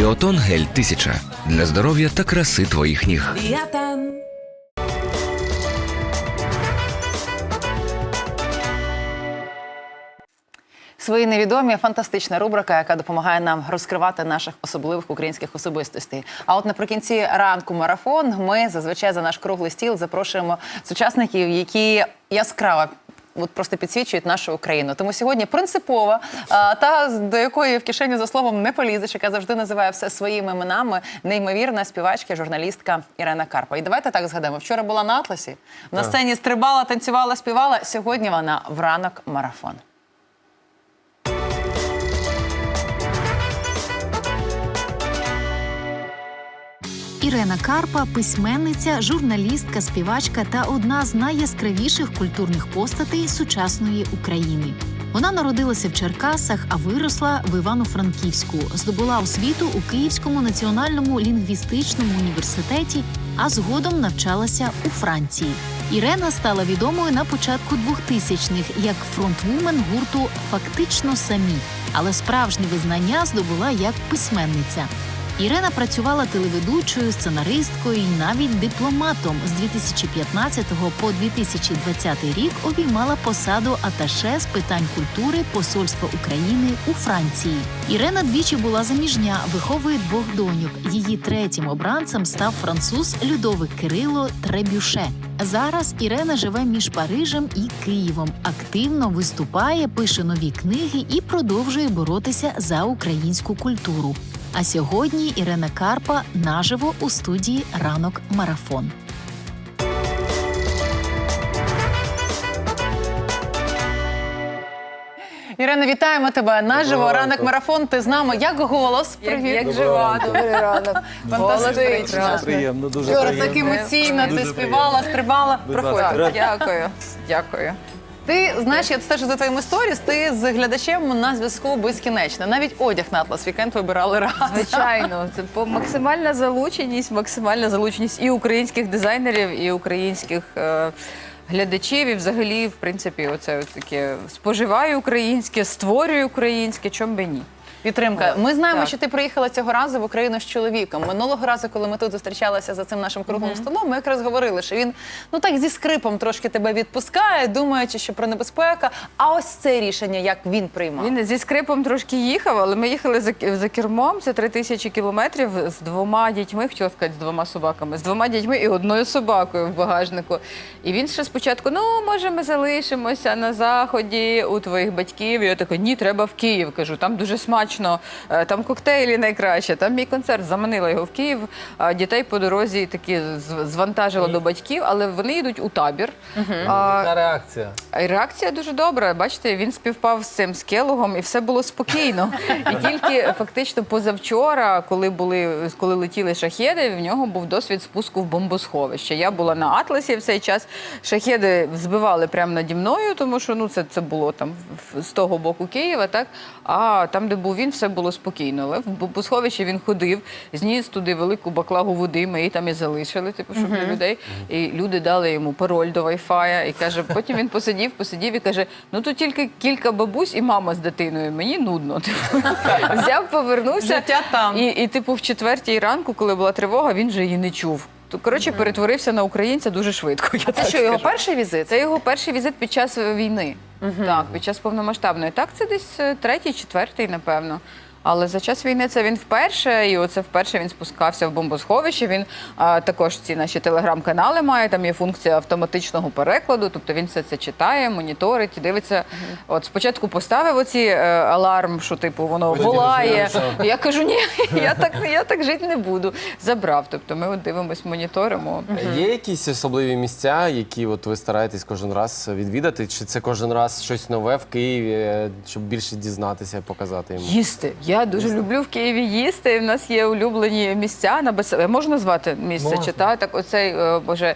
Біотон гель 1000 для здоров'я та краси твоїх ніг. Біатан. Свої невідомі фантастична рубрика, яка допомагає нам розкривати наших особливих українських особистостей. А от наприкінці ранку марафон ми зазвичай за наш круглий стіл запрошуємо сучасників, які яскраво. От просто підсвічують нашу Україну. Тому сьогодні принципова, та до якої в кишені за словом не полізеш, яка завжди називає все своїми іменами, неймовірна співачка, журналістка Ірена Карпа. І давайте так згадаємо. Вчора була на Атласі, на сцені стрибала, танцювала, співала. Сьогодні вона в ранок марафон. Ірена Карпа письменниця, журналістка, співачка та одна з найяскравіших культурних постатей сучасної України. Вона народилася в Черкасах, а виросла в Івано-Франківську. Здобула освіту у Київському національному лінгвістичному університеті, а згодом навчалася у Франції. Ірена стала відомою на початку 2000-х як фронтвумен гурту Фактично самі, але справжнє визнання здобула як письменниця. Ірена працювала телеведучою, сценаристкою і навіть дипломатом. З 2015 по 2020 рік обіймала посаду аташе з питань культури Посольства України у Франції. Ірена двічі була заміжня, виховує двох доньок. Її третім обранцем став француз Людовик Кирило Требюше. Зараз Ірена живе між Парижем і Києвом. Активно виступає, пише нові книги і продовжує боротися за українську культуру. А сьогодні Ірена Карпа наживо у студії Ранок Марафон. Ірина, вітаємо тебе наживо. Доброго Ранок ранку. марафон. Ти з нами як голос. Привіт. Як жива, добрий ранок. Фантастично. Дуже приємно, дуже Вчора так приємно. емоційно ти Дуже співала, стрибала. Будь Проходь. ласка. Дякую. Дякую. Ти знаєш, я стежу за твоїми сторіс. Ти з глядачем на зв'язку безкінечно. Навіть одяг на Атлас Вікенд вибирали разом. Звичайно, це по- максимальна залученість, максимальна залученість і українських дизайнерів, і українських е, глядачів. І взагалі, в принципі, оце таке споживаю українське, створюю українське, чом би ні. Підтримка. Ми знаємо, Так. що ти приїхала цього разу в Україну з чоловіком. Минулого разу, коли ми тут зустрічалися за цим нашим круглим столом, ми якраз говорили, що він ну так зі скрипом трошки тебе відпускає, думаючи, що про небезпека. А ось це рішення, як він приймав. Він зі скрипом трошки їхав, але ми їхали за, за кермом. Це три тисячі кілометрів з двома дітьми, хотіла сказати, з двома собаками, з двома дітьми і одною собакою в багажнику. І він ще спочатку: ну, може, ми залишимося на заході у твоїх батьків. І я така, ні, треба в Київ. Кажу, там дуже смачно, е, там коктейлі найкраще. Там мій концерт заманила його в Київ. Дітей по дорозі такі звантажила до батьків, але вони їдуть у табір. А, Яка реакція? реакція дуже добра. Бачите, він співпав з цим з Келогом, і все було спокійно. І тільки фактично позавчора, коли були коли летіли шахеди, в нього був досвід спуску в бомбосховище. Я була на Атласі в цей час. Шахеди збивали прямо наді мною, тому що ну це, це було там з того боку Києва, так а там, де був він, все було спокійно. Але в бомбосховищі він ходив, зніс туди велику баклагу води. Ми її там і залишили, типу, щоб для людей. І люди дали йому пароль до вайфая. І каже, потім він посидів, посидів і каже: ну тут тільки кілька бабусь і мама з дитиною. Мені нудно. Типу, взяв, повернувся. Життя там. І, і, типу, в четвертій ранку, коли була тривога, він же її не чув. То коротше перетворився на українця дуже швидко. Я Це так що, його скажу. перший візит? Це його перший візит під час війни. Так, під час повномасштабної. Так, це десь е, третій, четвертий, напевно. Але за час війни це він вперше, і оце вперше він спускався в бомбосховище. Він а, також ці наші телеграм-канали має. Там є функція автоматичного перекладу. Тобто він все це читає, моніторить, дивиться. От спочатку поставив оці е, аларм, що типу воно волає. Я кажу, ні, я так я так жити не буду. Забрав. Тобто ми от дивимось, моніторимо. Є якісь особливі місця, які от ви стараєтесь кожен раз відвідати? Чи це кожен раз щось нове в Києві, е, щоб більше дізнатися, показати йому? Їсти. Я дуже люблю в Києві їсти. У нас є улюблені місця на без... Можна назвати місце Можна. чи та? так? Оцей е, боже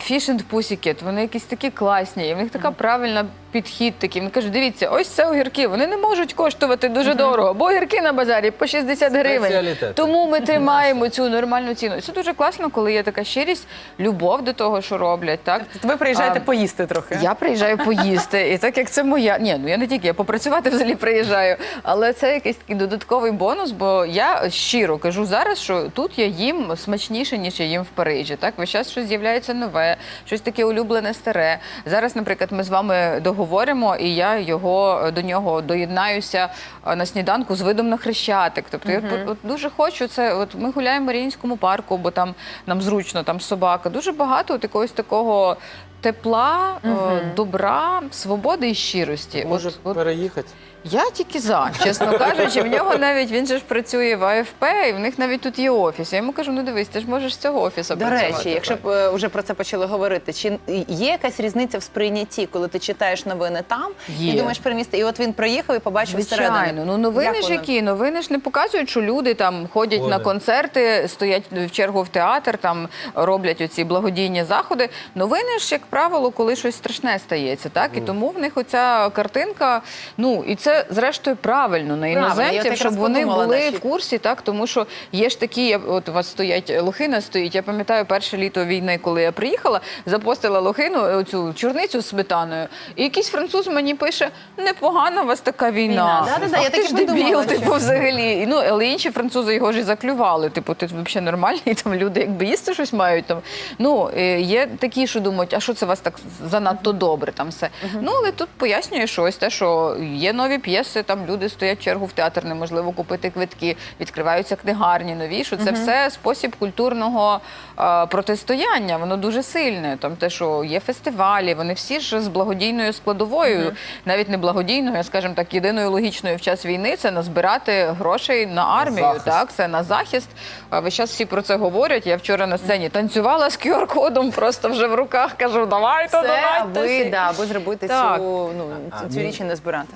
фішенд пусікет? Вони якісь такі класні. і В них така правильна підхід такий. Він каже: дивіться, ось це огірки. Вони не можуть коштувати дуже дорого, бо огірки на базарі по 60 гривень. Спеціалітет. Тому ми тримаємо цю нормальну ціну. Це дуже класно, коли є така щирість, любов до того, що роблять. Так Ви приїжджаєте А, поїсти трохи. я приїжджаю поїсти, і так як це моя. Ні, ну я не тільки я попрацювати взагалі приїжджаю, але це якийсь такий додатковий бонус. Бо я щиро кажу зараз, що тут я їм смачніше, ніж я їм в Парижі. Так, весь час щось з'являється нове, щось таке улюблене старе. Зараз, наприклад, ми з вами договоримо, і я його до нього доєднаюся на сніданку з видом на хрещатик. Тобто я от, дуже хочу це. От ми гуляємо в Маріїнському парку, бо там нам зручно, там собака. Дуже багато от якогось такого. Тепла, угу. добра, свободи і щирості. Може От, от переїхати? Я тільки за, чесно кажучи, в нього навіть він же ж працює в АФП, і в них навіть тут є офіс. Я йому кажу: ну дивись, ти ж можеш з цього офісу До працювати. речі, якщо б е, вже про це почали говорити, чи є якась різниця в сприйнятті, коли ти читаєш новини там Є. і думаєш про місто, і от він приїхав і побачив всередині? Звичайно, ну новини Як ж воно? які новини ж не показують, що люди там ходять на Ходять. концерти, стоять в чергу в театр, там роблять оці благодійні заходи. Новини ж, як правило, коли щось страшне стається, так і тому в них оця картинка. Ну і це зрештою правильно на іноземців, щоб вони були да, в курсі, так тому що є ж такі, от у вас стоять лохина, стоїть. Я пам'ятаю перше літо війни, коли я приїхала, запостила лохину, цю чорницю з сметаною. І якийсь француз мені пише: непогана у вас така війна. Війна, да-да-да, я ти ж дебіл, типу, що- взагалі. Ну, але інші французи його ж і заклювали. Типу, ти взагалі нормальний, там люди якби їсти щось мають. Там. Ну, е, є такі, що думають, а що це у вас так занадто добре там все. Ну, але тут пояснює щось, те, що є нові п'єси, там люди стоять чергу в театр, неможливо купити квитки, відкриваються книгарні нові, що це все спосіб культурного е, протистояння. Воно дуже сильне. Там те, що є фестивалі, вони всі ж з благодійною складовою, навіть не благодійною, а скажімо так, єдиною логічною в час війни це назбирати грошей на армію. захист. Так, це на захист. А Весь час всі про це говорять. Я вчора на сцені танцювала з QR-кодом, просто вже в руках кажу, давайте, давайте. аби, да, аби зробити Так. цю, ну, цю, цю річ і не збирати.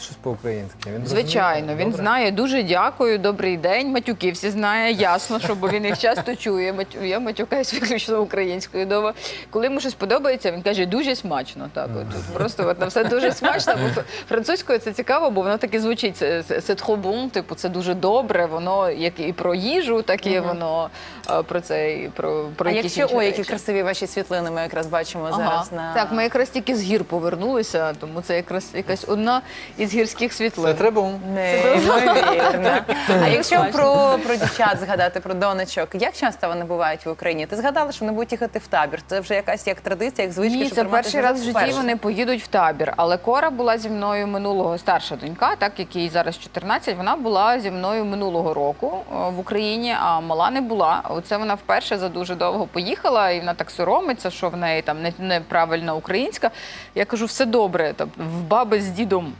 Знає щось по-українськи? Він Звичайно, розуміє? він Добре. знає. Дуже дякую, добрий день. Матюки всі знає, ясно, що бо він їх часто чує. Матю- Я матюкаюсь виключно українською дома. Коли йому щось подобається, він каже дуже смачно. Так, от от просто от на все дуже смачно. Бо ф- французькою це цікаво, бо воно так і звучить. Це це trop bon, типу, це дуже добре. Воно як і про їжу, так і воно про це і про, про А якісь якщо інші ой, які речі. красиві ваші світлини, ми якраз бачимо Ага. зараз на Так, ми якраз тільки з гір повернулися, тому це якраз якась одна із гірських світлин. Це треба. Неймовірно. А якщо про, про дівчат згадати, про донечок, як часто вони бувають в Україні? Ти згадала, що вони будуть їхати в табір. Це вже якась як традиція, як звичка. Ні, щоб це перший раз в житті вперше. вони поїдуть в табір. Але Кора була зі мною минулого старша донька, так якій зараз 14, Вона була зі мною минулого року в Україні, а мала не була. Оце вона вперше за дуже довго поїхала, і вона так соромиться, що в неї там неправильна українська. Я кажу, все добре. Там в баби з дідом.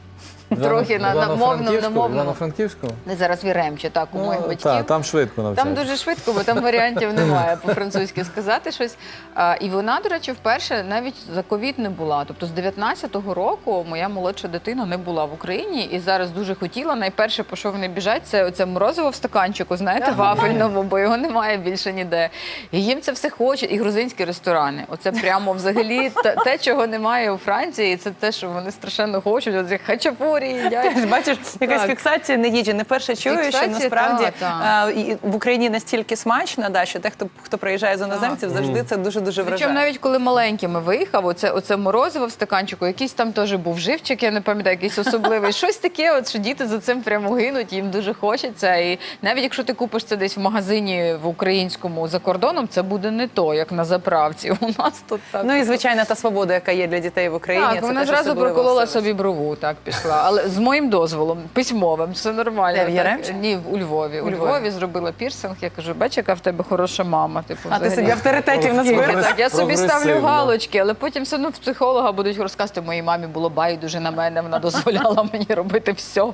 Трохи на, на мовно, на мовно. Івано-Франківську? Не зараз Віремче, так, у моїх батьків. так, там швидко навчають. Там дуже швидко, бо там варіантів немає по-французьки сказати щось. А, і вона, до речі, вперше навіть за ковід не була. Тобто з 19-го року моя молодша дитина не була в Україні і зараз дуже хотіла. Найперше, по що вони біжать, це оце морозиво в стаканчику, знаєте, вафельному, бо його немає більше ніде. І їм це все хоче. І грузинські ресторани. Оце прямо взагалі те, чого немає у Франції. і Це те, що вони страшенно хочуть. Оці хачапурі їдять. Ти ж бачиш, якась Так. фіксація не їжі. Не перше чую, що Фіксація, насправді та, та. е, і в Україні настільки смачно, да, що те, хто хто приїжджає з іноземців, завжди це дуже дуже Причому вражає. навіть коли маленькими виїхав, оце, оце морозиво в стаканчику, якийсь там теж був живчик, я не пам'ятаю, якийсь особливий. Щось таке, от, що діти за цим прямо гинуть, їм дуже хочеться. І навіть якщо ти купиш це десь в магазині в українському за кордоном, це буде не то, як на заправці. У нас тут так. Ну і звичайно, та свобода, яка є для дітей в Україні. так, це вона теж зразу особливо проколола все. собі брову, так пішла. Але з моїм дозволом, письмовим, все нормально. Де, в. Яремчі? Ні, у Львові. У У Львові. Львові зробила пірсинг. Я кажу, бач, яка в тебе хороша мама. Типу, А ти собі авторитетів Скільки так, я собі ставлю галочки, але потім все одно в психолога будуть розказувати, моїй мамі було байдуже на мене, вона дозволяла мені робити все.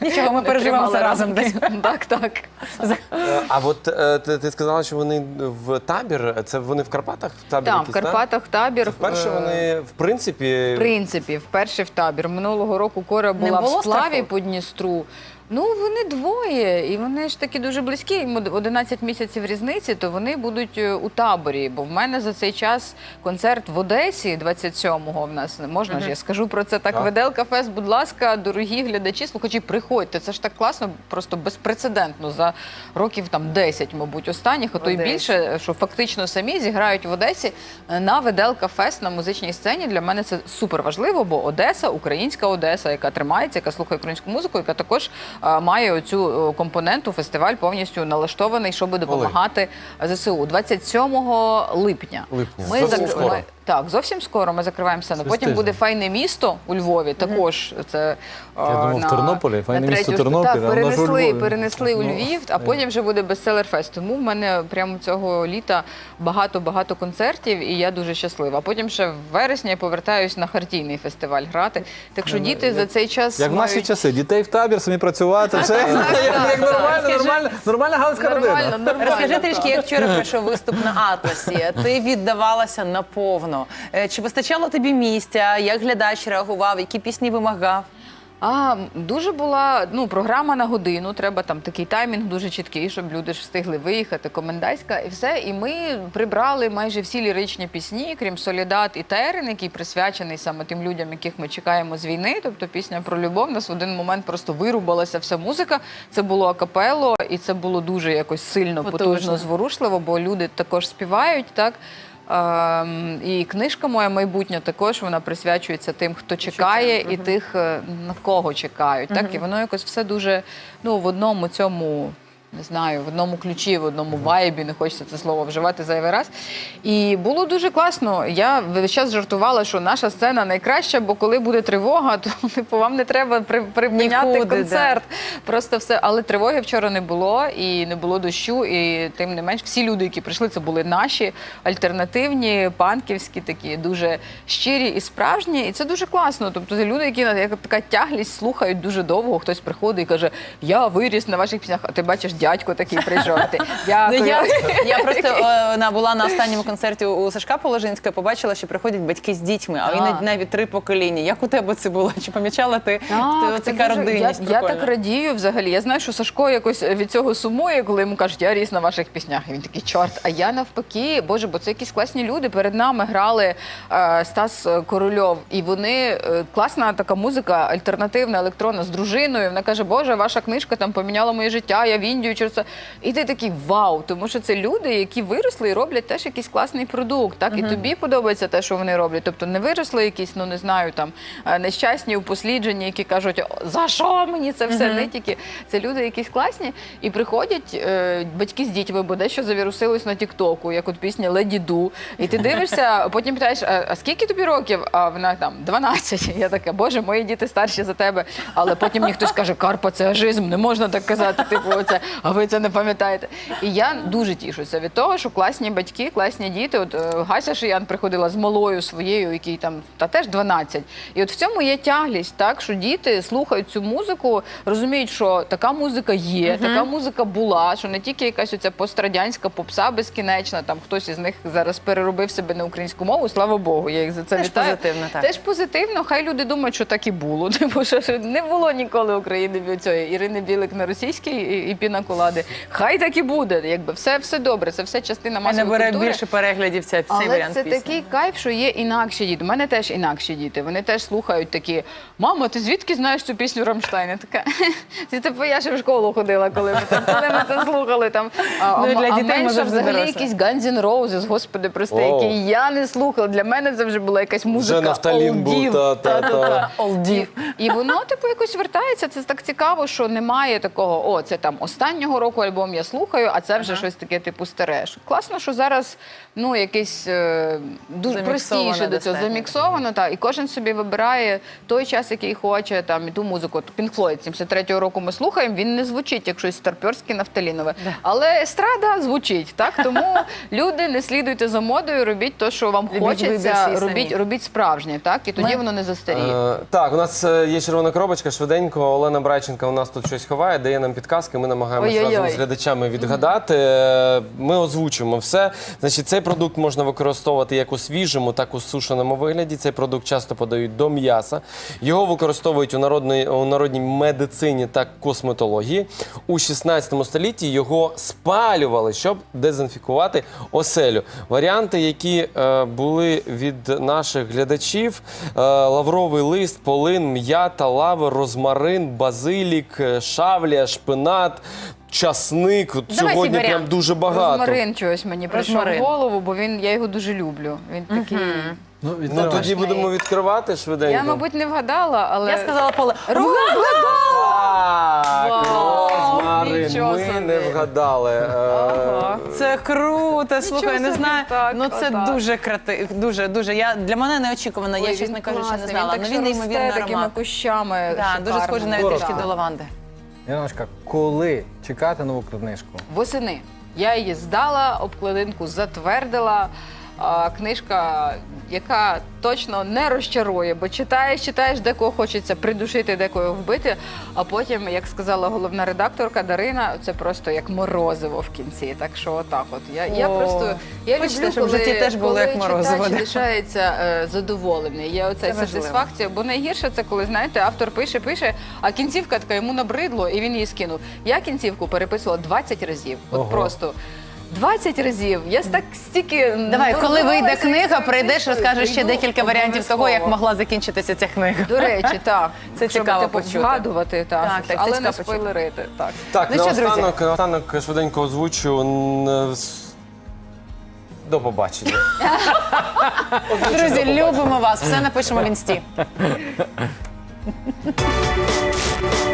Нічого, ми переживемо разом рамки. Так, так. Е, А от е, ти, ти сказала, що вони в табір. Це вони в Карпатах? В табір Там, в? Карпатах табір. Вперше е, вони, в принципі, В принципі, вперше в табір. Минулого року Кора була в було сплаві страху? по Дністру. Ну, вони двоє, і вони ж такі дуже близькі. Йому 11 місяців різниці, то вони будуть е, у таборі. Бо в мене за цей час концерт в Одесі, 27-го в нас не можна ж. Я скажу про це так. Так. Веделка Фест, будь ласка, дорогі глядачі, слухачі, приходьте. Це ж так класно, просто безпрецедентно за років там 10, мабуть, останніх, а то й більше, що фактично самі зіграють в Одесі е, на Веделка Фест на музичній сцені. Для мене це супер важливо, бо Одеса, українська Одеса, яка тримається, яка слухає українську музику, яка також має оцю е, компоненту. Фестиваль повністю налаштований, щоб допомагати ЗСУ. 27 липня. Липня. Ми так, ми- так, зовсім скоро ми закриваємо сцену. Через Потім буде файне місто у Львові. Також це Я думав, в Тернополі. Файне місто Тернопіль, Так, воно ж у перенесли, Львові. перенесли у Ну, Львів, а потім вже буде бестселер-фест. Тому в мене прямо цього літа багато-багато концертів, і я дуже щаслива. А потім ще в вересні я повертаюсь на хартійний фестиваль грати. Так що діти за цей час Як в наші мають... часи, дітей в табір, самі працювати, все як як нормально, нормально, нормальна галицька родина. нормально. Розкажи трішки, як вчора пройшов виступ на Атласі. Ти віддавалася наповно. Е, Чи вистачало тобі місця? Як глядач реагував? Які пісні вимагав? А дуже була ну програма на годину. Треба там такий таймінг дуже чіткий, щоб люди ж встигли виїхати. Комендантська і все. І ми прибрали майже всі ліричні пісні, крім Солідат і Терен, який присвячений саме тим людям, яких ми чекаємо з війни. Тобто пісня про любов. Нас в один момент просто вирубалася вся музика. Це було акапело, і це було дуже якось сильно Потужно. потужно, зворушливо, бо люди також співають так. Ем, і книжка моя майбутня також вона присвячується тим, хто чекає, і тих, е, на кого чекають. Так і воно якось все дуже ну в одному цьому. Не знаю, в одному ключі, в одному вайбі, не хочеться це слово вживати зайвий раз. І було дуже класно. Я весь час жартувала, що наша сцена найкраща, бо коли буде тривога, то типу, вам не треба при- припиняти Нікуди, да. концерт. Просто все. Але тривоги вчора не було, і не було дощу. І тим не менш, всі люди, які прийшли, це були наші альтернативні, панківські, такі дуже щирі і справжні. І це дуже класно. Тобто це люди, які як така тяглість слухають дуже довго. Хтось приходить і каже: Я виріс на ваших піснях, а ти бачиш, дядько такий прийшов. Ти, Дякую. Ну, я, я просто е, на, була на останньому концерті у Сашка Положинського, побачила, що приходять батьки з дітьми, а іноді навіть три покоління. Як у тебе це було? Чи помічала ти Так, Це така дуже- родинність? Я, я так радію взагалі. Я знаю, що Сашко якось від цього сумує, коли йому кажуть, я ріс на ваших піснях. І він такий чорт. А я навпаки, боже, бо це якісь класні люди. Перед нами грали е, Стас Корольов, і вони е, класна така музика, альтернативна, електронна з дружиною. Вона каже, Боже, ваша книжка там поміняла моє життя. Я в Індію через це. І ти такий вау, тому що це люди, які виросли і роблять теж якийсь класний продукт. Так і тобі подобається те, що вони роблять. Тобто не виросли якісь, ну не знаю, там е, нещасні упослідження, які кажуть, за що мені це все? Не тільки це люди якісь класні і приходять е, батьки з дітьми, бо дещо завірусилось на Тіктоку, як от пісня Леді Ду. І ти дивишся, потім питаєш, а, а скільки тобі років? А вона там 12. Я така, боже, мої діти старші за тебе. Але потім мені хтось каже, Карпа, це ажизм, не можна так казати. Типу, оце, а ви це не пам'ятаєте. І я дуже тішуся від того, що класні батьки, класні діти. От е, Гася Шиян приходила з малою своєю, якій там та теж 12. І от в цьому є тяглість, так що діти слухають цю музику, розуміють, що така музика є, така музика була, що не тільки якась оця пострадянська попса безкінечна, там хтось із них зараз переробив себе на українську мову. Слава Богу, я їх за це Теж вітаю. позитивно, так. Теж позитивно. Хай люди думають, що так і було. Типу, що не було ніколи України від цієї Ірини Білик на російській і, і пінакулади. Хай так і буде. Якби все, все добре. Це все частина масової не бере більше переглядів ця, цей Але варіант це пісні. такий кайф, що є інакші діти. У мене теж інакші діти. Вони теж слухають такі: мама, ти звідки знаєш цю пісню Рамштайна? Така це типу, я ще в школу ходила, коли ми це, коли ми це слухали. Там а, Ну, для а дітей менше взагалі якісь Guns N' Roses, господи, прости, Оу. які я не слухала. Для мене це вже була якась музика. Вже нафталін був, олдів. І, і воно, типу, якось вертається. Це так цікаво, що немає такого, о, це там останнього року альбом я слухаю, а це вже щось таке, типу, старе. Класно, що зараз ну, якесь е, дуже простіше до цього заміксовано, так. І кожен собі вибирає той час, який хоче, там, і ту музику. Pink Floyd 73-го року ми слухаємо, він не звучить як щось старперське, нафталінове. Але естрада звучить, так? Тому люди, не слідуйте за модою, робіть те, що вам вибір хочеться, робіть, робіть справжнє, так? І тоді Ми- воно не застаріє. Е, так, у нас е, є червона коробочка, швиденько. Олена Брайченка у нас тут щось ховає, дає нам підказки, ми намагаємося Ой-ой-ой. разом з глядачами відгадати. Ми озвучимо все. Значить, цей продукт можна використовувати як у свіжому, так і у сушеному вигляді. Цей продукт часто подають до м'яса. Його використовують у народній, у народній медицині та косметології. У 16 столітті його спалювали, щоб дезінфікувати оселю. Варіанти, які е, були від наших глядачів: е, лавровий лист, полин, м'ята, лавр, розмарин, базилік, е, шавлія, шпинат. Часник От Давай сьогодні ці прям дуже багато. Розмарин чогось мені прийшов Розмарин. в голову, бо він я його дуже люблю. Він такий. Ну, Ну відкривай. тоді будемо відкривати швиденько. Я, мабуть, не вгадала, але Я сказала поле. Так, Вау, розмарин. нічого Ми собі. не вгадали. Е, Це круто. Слухай, не собі, знаю. так, ну це отак. дуже крати, дуже, дуже. Я для мене неочікувано. Ой, Я він чесно кажучи, не класний, знала. Він Ну так він росте неймовірно такими аромат. кущами. Да, дуже схожий навіть трішки до лаванди. Яночка, коли чекати нову книжку? Восени. Я її здала, обкладинку затвердила. А, книжка, яка точно не розчарує, бо читаєш, читаєш, декого хочеться придушити, декого вбити. А потім, як сказала головна редакторка Дарина, це просто як морозиво в кінці. Так що отак, от я, я О. просто я Хочеться, люблю, щоб в коли, житті теж було коли як морозиво, читач да. лишається е, задоволений. Є оця Це важливо. сатисфакція, бо найгірше це коли знаєте, автор пише, пише, а кінцівка така йому набридло, і він її скинув. Я кінцівку переписувала 20 разів. От Ого. просто. 20 разів. Я так стільки Давай, коли вийде книга, прийдеш, розкажеш ще прийду декілька варіантів того, як обов'язково. могла закінчитися ця книга. До речі, так. Це Щоб, цікаво типу, почути. вгадувати, так, Так, так, це але не цікаво почути. спойлерити. Так. Так, Ну що, друзі? наостанок, наостанок швиденько озвучу. н- с- До побачення. Озвучу Друзі, до побачення. любимо вас. Все напишемо в інсті.